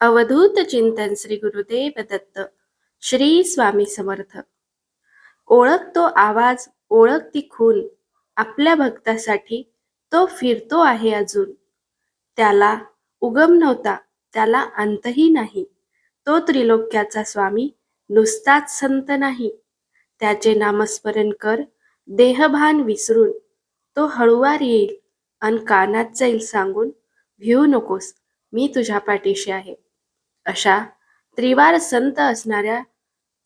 अवधूत चिंतन श्री गुरुदेव दत्त श्री स्वामी समर्थ. ओळख तो आवाज ओळख ती खून आपल्या भक्तासाठी तो फिरतो आहे अजून. त्याला उगम नव्हता त्याला अंतही नाही. तो त्रिलोक्याचा स्वामी नुसताच संत नाही. त्याचे नामस्मरण कर देहभान विसरून. तो हळुवार येईल अन कानात जाईल सांगून भिवू नकोस मी तुझ्या पाठीशी आहे. अशा त्रिवार संत असणाऱ्या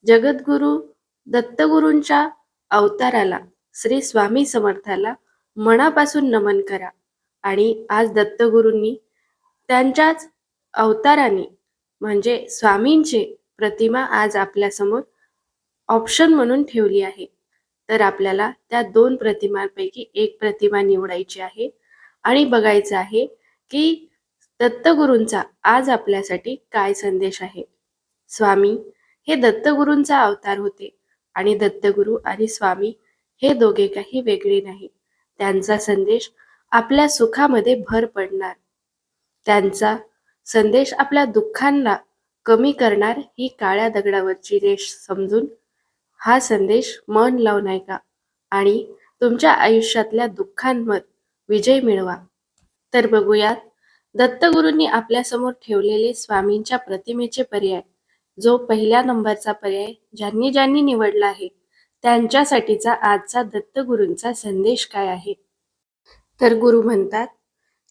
जगद्गुरु दत्तगुरूंच्या अवताराला श्री स्वामी समर्थाला मनापासून नमन करा. आणि आज दत्तगुरूंनी त्यांच्याच अवताराने म्हणजे स्वामींचे प्रतिमा आज आपल्यासमोर ऑप्शन म्हणून ठेवली आहे. तर आपल्याला त्या दोन प्रतिमांपैकी एक प्रतिमा निवडायची आहे. आणि बघायचं आहे की दत्तगुरूंचा आज आपल्यासाठी काय संदेश आहे? स्वामी हे दत्तगुरूंचा अवतार होते आणि दत्तगुरू आणि स्वामी हे दोघे काही वेगळे नाही. त्यांचा संदेश आपल्या सुखामध्ये भर पडणार. त्यांचा संदेश आपल्या दुःखांना कमी करणार ही काळ्या दगडावरची रेष समजून हा संदेश मन लावून ऐका आणि तुमच्या आयुष्यातल्या दुःखांवर विजय मिळवा. तर बघूयात दत्तगुरूंनी आपल्यासमोर ठेवलेले स्वामींच्या प्रतिमेचे पर्याय जो पहिल्या नंबरचा पर्याय ज्यांनी ज्यांनी निवडला आहे त्यांच्यासाठीचा आजचा दत्तगुरूंचा संदेश काय आहे? तर गुरु म्हणतात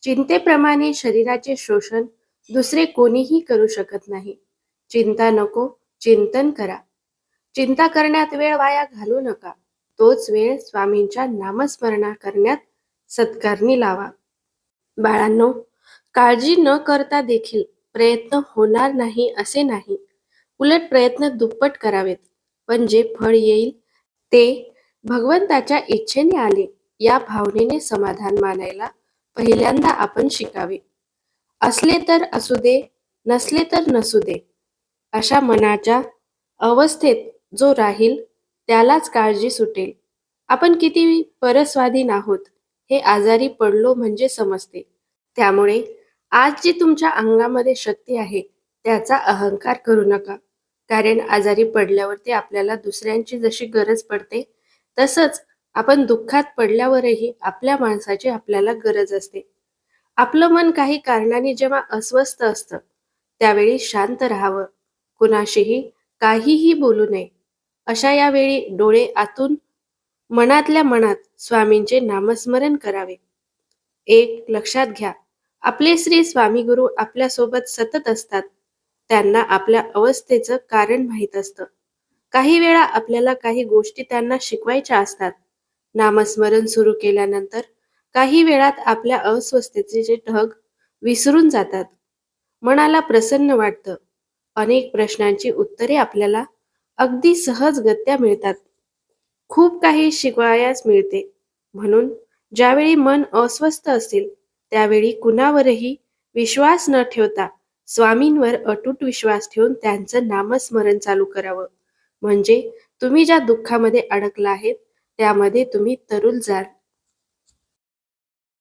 चिंतेप्रमाणे शरीराचे शोषण दुसरे कोणीही करू शकत नाही. चिंता नको चिंतन करा. चिंता करण्यात वेळ वाया घालू नका. तोच वेळ स्वामींच्या नामस्मरणा करण्यात सत्कारणी लावा. बाळांनो काळजी न करता देखील प्रयत्न होणार नाही असे नाही. उलट प्रयत्न दुप्पट करावेत. पण जे फळ येईल ते भगवंताच्या इच्छेने आले या भावनेने समाधान मानायला पहिल्यांदा आपण शिकावे. असले तर असू दे नसले तर नसू दे. अशा मनाच्या अवस्थेत जो राहील त्यालाच काळजी सुटेल. आपण किती परस्वाधीन आहोत हे आजारी पडलो म्हणजे समजते. त्यामुळे आज जी तुमच्या अंगामध्ये शक्ती आहे त्याचा अहंकार करू नका. कारण आजारी पडल्यावरती आपल्याला दुसऱ्यांची जशी गरज पडते तसंच आपण दुःखात पडल्यावरही आपल्या माणसाची आपल्याला गरज असते. आपलं मन काही कारणाने जेव्हा अस्वस्थ असतं त्यावेळी शांत राहावं. कुणाशीही काहीही बोलू नये. अशा यावेळी डोळे आतून मनातल्या मनात स्वामींचे नामस्मरण करावे. एक लक्षात घ्या आपले श्री स्वामी गुरु आपल्यासोबत सतत असतात. त्यांना आपल्या अवस्थेचं कारण माहीत असतं. काही वेळा आपल्याला काही गोष्टी त्यांना शिकवायच्या असतात. नामस्मरण सुरू केल्यानंतर काही वेळात आपल्या अस्वस्थतेचे ढग विसरून जातात. मनाला प्रसन्न वाटतं. अनेक प्रश्नांची उत्तरे आपल्याला अगदी सहजगत्या मिळतात. खूप काही शिकवायास मिळते. म्हणून ज्यावेळी मन अस्वस्थ असेल त्यावेळी कुणावरही विश्वास न ठेवता स्वामींवर अटूट विश्वास ठेवून त्यांचं नामस्मरण चालू करावं. म्हणजे तुम्ही ज्या दुःखामध्ये अडकला आहेत त्यामध्ये तुम्ही तरुल जाल.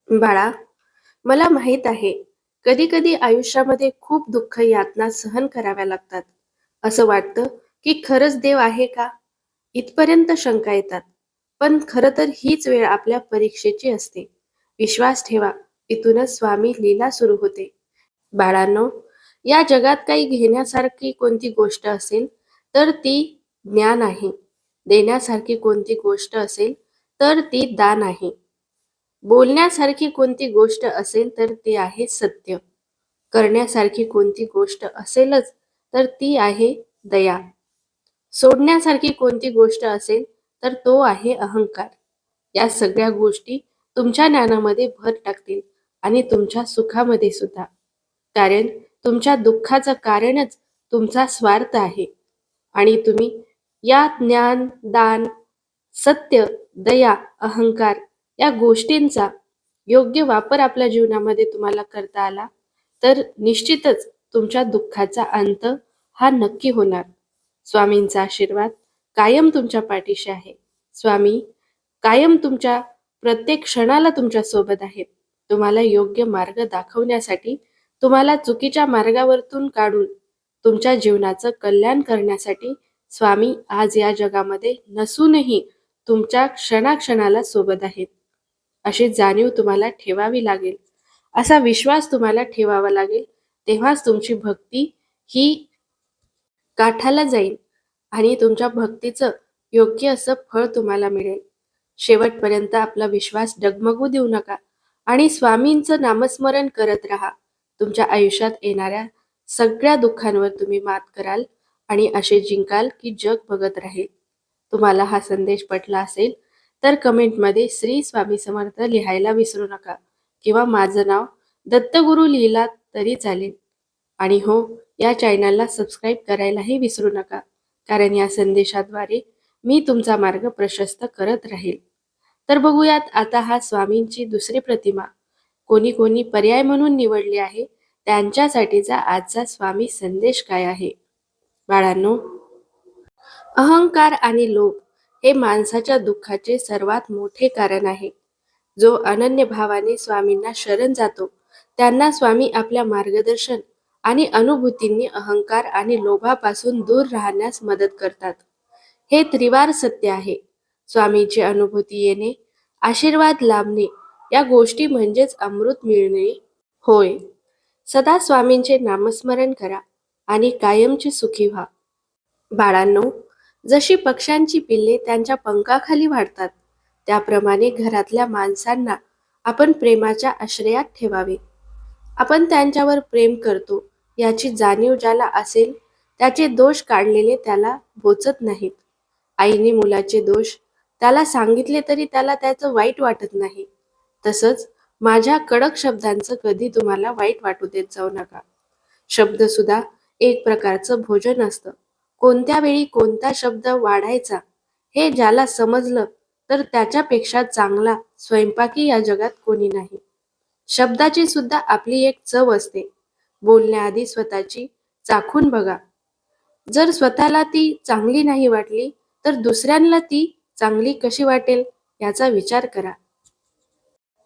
बाळा मला माहीत आहे कधी कधी आयुष्यामध्ये खूप दुःख यातना सहन कराव्या लागतात. असं वाटतं की खरंच देव आहे का? इथपर्यंत शंका येतात. पण खरं तर हीच वेळ आपल्या परीक्षेची असते. विश्वास ठेवा. इथूनच स्वामी लीला सुरू होते. बाळांनो या जगात काही घेण्यासारखी कोणती गोष्ट असेल तर ती ज्ञान आहे. देण्यासारखी कोणती गोष्ट असेल तर ती दान आहे. बोलण्यासारखी कोणती गोष्ट असेल तर ती आहे सत्य. करण्यासारखी कोणती गोष्ट असेलच तर ती आहे दया. सोडण्यासारखी कोणती गोष्ट असेल तर तो आहे अहंकार. या सगळ्या गोष्टी तुमच्या ज्ञानामध्ये भर टाकतील. आणि तुमच्या सुखामध्ये सुद्धा. कारण तुमच्या दुःखाचं कारणच तुमचा स्वार्थ आहे. आणि तुम्ही या ज्ञान दान सत्य दया अहंकार या गोष्टींचा योग्य वापर आपल्या जीवनामध्ये तुम्हाला करता आला तर निश्चितच तुमच्या दुःखाचा अंत हा नक्की होणार. स्वामींचा आशीर्वाद कायम तुमच्या पाठीशी आहे. स्वामी कायम तुमच्या प्रत्येक क्षणाला तुमच्यासोबत आहेत. तुम्हाला योग्य मार्ग दाखवण्यासाठी तुम्हाला चुकीच्या मार्गावरतून काढून तुमच्या जीवनाचं कल्याण करण्यासाठी स्वामी आज या जगामध्ये नसूनही तुमच्या क्षणाक्षणाला सोबत आहेत. अशी जाणीव तुम्हाला ठेवावी लागेल. असा विश्वास तुम्हाला ठेवावा लागेल. तेव्हाच तुमची भक्ती ही काठाला जाईल आणि तुमच्या भक्तीचं योग्य असं फळ तुम्हाला मिळेल. शेवटपर्यंत आपला विश्वास डगमगू देऊ नका. आणि स्वामींचं नामस्मरण करत राहा. तुमच्या आयुष्यात येणाऱ्या सगळ्या दुःखांवर तुम्ही मात कराल आणि असे जिंकाल की जग बघत राहील. तुम्हाला हा संदेश पटला असेल तर कमेंटमध्ये श्री स्वामी समर्थ लिहायला विसरू नका किंवा माझं नाव दत्तगुरू लिहिला तरी चालेल. आणि हो या चॅनलला सबस्क्राईब करायलाही विसरू नका कारण या संदेशाद्वारे मी तुमचा मार्ग प्रशस्त करत राहील. तर बघूयात आता हा स्वामींची दुसरी प्रतिमा. कोणी कोणी पर्याय म्हणून निवडली आहे. त्यांच्यासाठीचा आजचा स्वामी संदेश काय आहे? बाळांनो अहंकार आणि लोभ हे माणसाच्या दुःखाचे सर्वात मोठे कारण आहे. जो अनन्य भावाने स्वामींना शरण जातो त्यांना स्वामी आपल्या मार्गदर्शन आणि अनुभूतींनी अहंकार आणि लोभापासून दूर राहण्यास मदत करतात. हे त्रिवार सत्य आहे. स्वामींची अनुभूती येणे आशीर्वाद लाभणे या गोष्टी म्हणजेच अमृत मिळणे होय. सदा स्वामींचे नामस्मरण करा आणि कायमची सुखी व्हा. बाळांनो जशी पक्ष्यांची पिल्ले त्यांच्या पंखाखाली वाढतात त्याप्रमाणे घरातल्या माणसांना आपण प्रेमाच्या आश्रयात ठेवावे. आपण त्यांच्यावर प्रेम करतो याची जाणीव ज्याला असेल त्याचे दोष काढलेले त्याला बोचत नाहीत. आईने मुलाचे दोष त्याला सांगितले तरी त्याला त्याचं वाईट वाटत नाही. तसंच माझ्या कडक शब्दांचं कधी तुम्हाला वाईट वाटू देत जाऊ नका. शब्द सुद्धा एक प्रकारचं भोजन असतं. कोणत्या वेळी कोणता शब्द वाढायचा हे ज्याला समजलं तर त्याच्यापेक्षा चांगला स्वयंपाकी या जगात कोणी नाही. शब्दाची सुद्धा आपली एक चव असते. बोलण्याआधी स्वतःची चाखून बघा. जर स्वतःला ती चांगली नाही वाटली तर दुसऱ्यांना ती चांगली कशी वाटेल याचा विचार करा.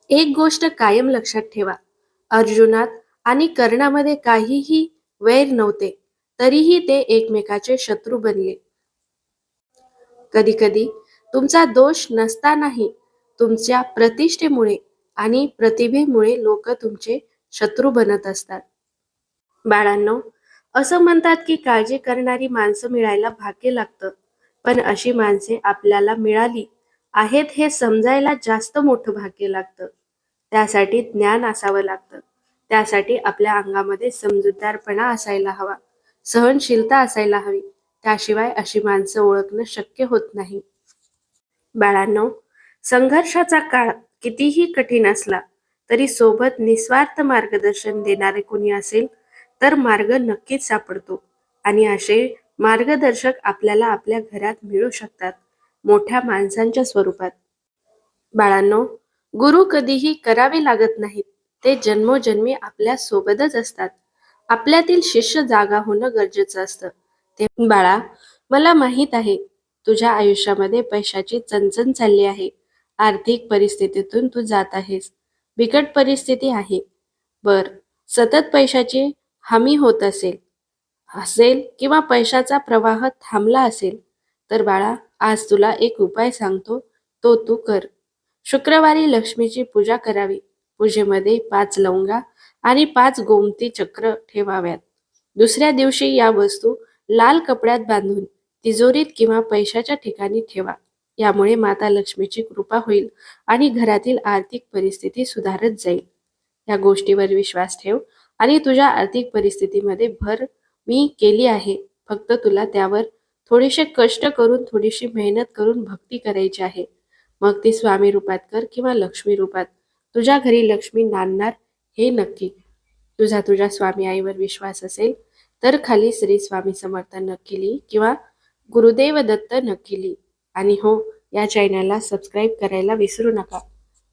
एक गोष्ट कायम लक्षात ठेवा. अर्जुनात आणि कर्णामध्ये काहीही वैर नव्हते तरीही ते एकमेकाचे शत्रू बनले. कधी कधी तुमचा दोष नसतानाही तुमच्या प्रतिष्ठेमुळे आणि प्रतिभेमुळे लोक तुमचे शत्रू बनत असतात. बाळांनो असं म्हणतात की काळजी करणारी माणसं मिळायला भाग्य लागतं. पण अशी माणसे आपल्याला मिळाली आहेत हे समजायला जास्त मोठं भाग्य लागतं. त्यासाठी ज्ञान असावं लागतं. त्यासाठी आपल्या अंगामध्ये समजूतदारपणा असायला हवा. सहनशीलता असायला हवी. त्याशिवाय अशी माणसं ओळखणं शक्य होत नाही. बाळांनो संघर्षाचा काळ कितीही कठीण असला तरी सोबत निस्वार्थ मार्गदर्शन देणारे कोणी असेल तर मार्ग नक्कीच सापडतो. आणि असे मार्गदर्शक आपल्याला आपल्या घरात मिळू शकतात मोठ्या माणसांच्या स्वरूपात. बाळांनो गुरु कधीही करावे लागत नाहीत. ते जन्मोजन्मी आपल्या सोबतच असतात. आपल्यातील शिष्य जागा होणं गरजेचं असतं. ते बाळा मला माहीत आहे तुझ्या आयुष्यामध्ये पैशाची चणचण चालली आहे. आर्थिक परिस्थितीतून तू जात आहेस. बिकट परिस्थिती आहे. बर सतत पैशाची हमी होत असेल. असेल किंवा पैशाचा प्रवाह थांबला असेल तर बाळा आज तुला एक उपाय सांगतो. तो तू कर. शुक्रवारी लक्ष्मीची पूजा करावी. पूजेमध्ये पाच लवंगा आणि पाच गोमती चक्र ठेवाव्यात. दुसऱ्या दिवशी या वस्तू लाल कपड्यात बांधून तिजोरीत किंवा पैशाच्या ठिकाणी ठेवा. यामुळे माता लक्ष्मीची कृपा होईल आणि घरातील आर्थिक परिस्थिती सुधारत जाईल. या गोष्टीवर विश्वास ठेव आणि तुझ्या आर्थिक परिस्थितीमध्ये भर मी केली आहे. फक्त तुला त्यावर थोडेसे कष्ट करून थोडीशी मेहनत करून भक्ती करायची आहे. मग ती स्वामी रूपात कर किंवा लक्ष्मी रूपात तुझ्या घरी लक्ष्मी नांदणार हे नक्की. तुझा तुझ्या स्वामी आईवर विश्वास असेल तर खाली श्री स्वामी समर्थ नक्की लिही किंवा गुरुदेव दत्त नक्की लिही. आणि हो या चॅनलला सबस्क्राईब करायला विसरू नका.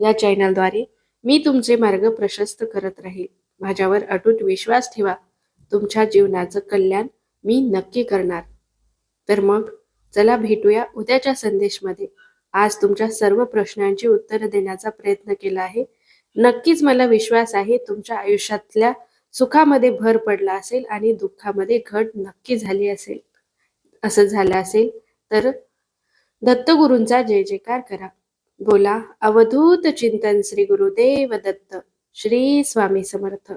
या चॅनलद्वारे मी तुमचे मार्ग प्रशस्त करत राहील. माझ्यावर अटूट विश्वास ठेवा. तुमच्या जीवनाचं कल्याण मी नक्की करणार. तर मग चला भेटूया उद्याच्या संदेशमध्ये. आज तुमच्या सर्व प्रश्नांची उत्तरं देण्याचा प्रयत्न केला आहे. नक्कीच मला विश्वास आहे तुमच्या आयुष्यातल्या सुखामध्ये भर पडला असेल आणि दुःखामध्ये घट नक्की झाली असेल. असं झालं असेल तर दत्तगुरूंचा जय जयकार करा. बोला अवधूत चिंतन श्री गुरुदेव दत्त. श्री स्वामी समर्थ.